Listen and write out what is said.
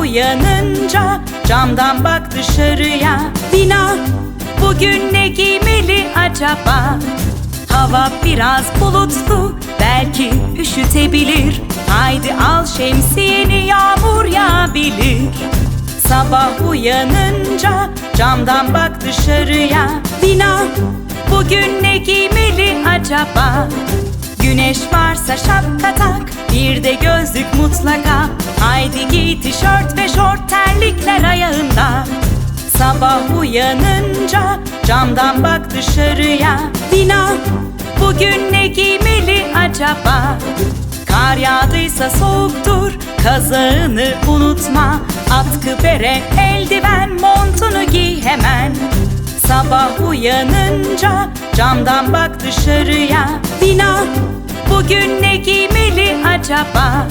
uyanınca camdan bak dışarıya. Dina bugün ne giymeli acaba? Hava biraz bulutlu belki üşütebilir. Haydi al şemsiyeni yağmur yağabilir. Sabah uyanınca camdan bak dışarıya. Dina bugün ne giymeli acaba? Güneş varsa şapka tak bir de gözlük mutlaka Haydi giy tişört ve şort terlikler ayağında Sabah uyanınca camdan bak dışarıya. Dina bugün ne giymeli acaba? Kar yağdıysa soğuktur kazağını unutma. Atkı bere eldiven montunu giy hemen. Sabah uyanınca camdan bak dışarıya. Dina bugün ne giymeli acaba?